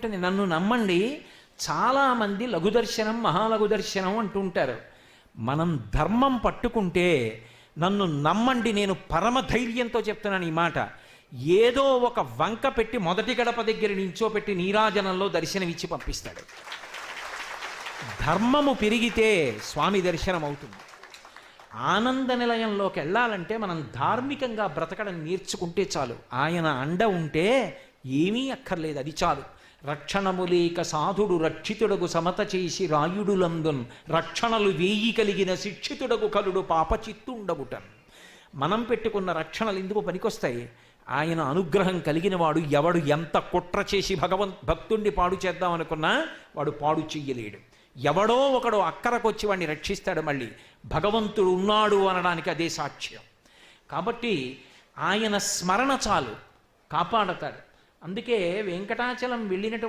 ఉంటుంది నన్ను నమ్మండి చాలామంది లఘు దర్శనం మహాలఘు దర్శనం అంటుంటారు. మనం ధర్మం పట్టుకుంటే నన్ను నమ్మండి నేను పరమ ధైర్యంతో చెప్తున్నాను ఈ మాట. ఏదో ఒక వంక పెట్టి మొదటి గడప దగ్గర నించోపెట్టి నీరాజనంలో దర్శనమిచ్చి పంపిస్తాడు. ధర్మము పెరిగితే స్వామి దర్శనం అవుతుంది. ఆనంద నిలయంలోకి వెళ్ళాలంటే మనం ధార్మికంగా బ్రతకడం నేర్చుకుంటే చాలు. ఆయన అండ ఉంటే ఏమీ అక్కర్లేదు అది చాలు. రక్షణము లేక సాధుడు రక్షితుడకు సమత చేసి రాయుడులందున్ రక్షణలు వేయి కలిగిన శిక్షితుడకు కలుడు పాపచిత్తుండగుటన్ మనం పెట్టుకున్న రక్షణలు ఎందుకు పనికొస్తాయి? ఆయన అనుగ్రహం కలిగిన వాడు ఎవడు ఎంత కుట్ర చేసి భగవన్ భక్తుణ్ణి పాడు చేద్దామనుకున్నా వాడు పాడు చెయ్యలేడు. ఎవడో ఒకడు అక్కరకొచ్చి వాడిని రక్షిస్తాడు మళ్ళీ. భగవంతుడు ఉన్నాడు అనడానికి అదే సాక్ష్యం. కాబట్టి ఆయన స్మరణ చాలు కాపాడతాడు. అందుకే వెంకటాచలం వెళ్ళినటువంటి